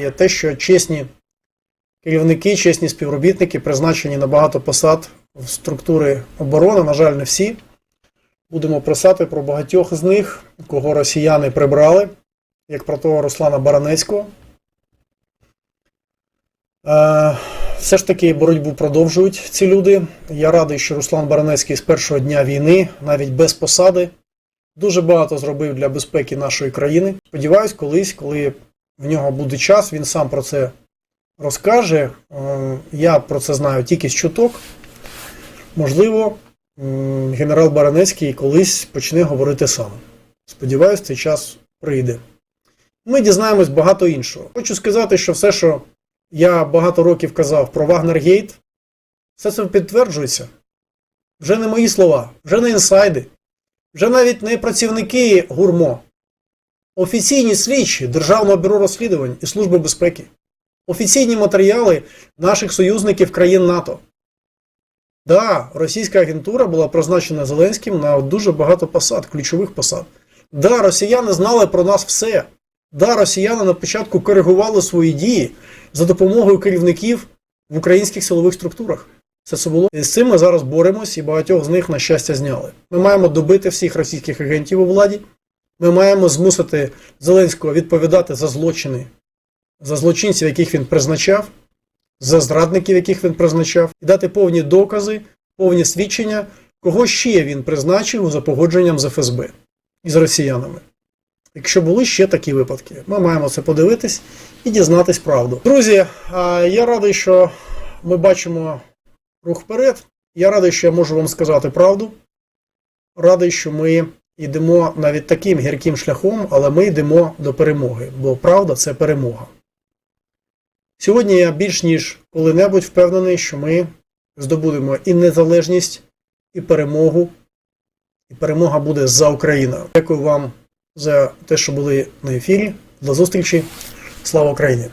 Є те, що чесні керівники, чесні співробітники призначені на багато посад в структури оборони, на жаль, не всі. Будемо писати про багатьох з них, кого росіяни прибрали, як про того Руслана Баранецького. Е, все ж таки боротьбу продовжують ці люди. Я радий, що Руслан Баранецький з першого дня війни, навіть без посади, дуже багато зробив для безпеки нашої країни. Сподіваюсь, колись, коли в нього буде час, він сам про це розкаже. Е, Я про це знаю тільки з чуток. Можливо, генерал Баранецький колись почне говорити сам. Сподіваюсь, цей час прийде. Ми дізнаємось багато іншого. Хочу сказати, що все, що я багато років казав про Вагнергейт, все це підтверджується. Вже не мої слова, вже не інсайди, вже навіть не працівники гурмо. Офіційні слідчі Державного бюро розслідувань і Служби безпеки, офіційні матеріали наших союзників країн НАТО. Да, російська агентура була призначена Зеленським на дуже багато посад, ключових посад. Да, росіяни знали про нас все. Да, росіяни на початку коригували свої дії за допомогою керівників в українських силових структурах. Це це було. І з цим ми зараз боремось, і багатьох з них, на щастя, зняли. Ми маємо добити всіх російських агентів у владі. Ми маємо змусити Зеленського відповідати за злочини, за злочинців, яких він призначав, за зрадників, яких він призначав, і дати повні докази, повні свідчення, кого ще він призначив за погодженням з ФСБ і з росіянами. Якщо були ще такі випадки, ми маємо це подивитись і дізнатись правду. Друзі, я радий, що ми бачимо рух вперед. Я радий, що я можу вам сказати правду. Радий, що ми йдемо навіть таким гірким шляхом, але ми йдемо до перемоги, бо правда це перемога. Сьогодні я більш ніж коли-небудь впевнений, що ми здобудемо і незалежність, і перемогу, і перемога буде за Україною. Дякую вам за те, що були на ефірі. До зустрічі. Слава Україні!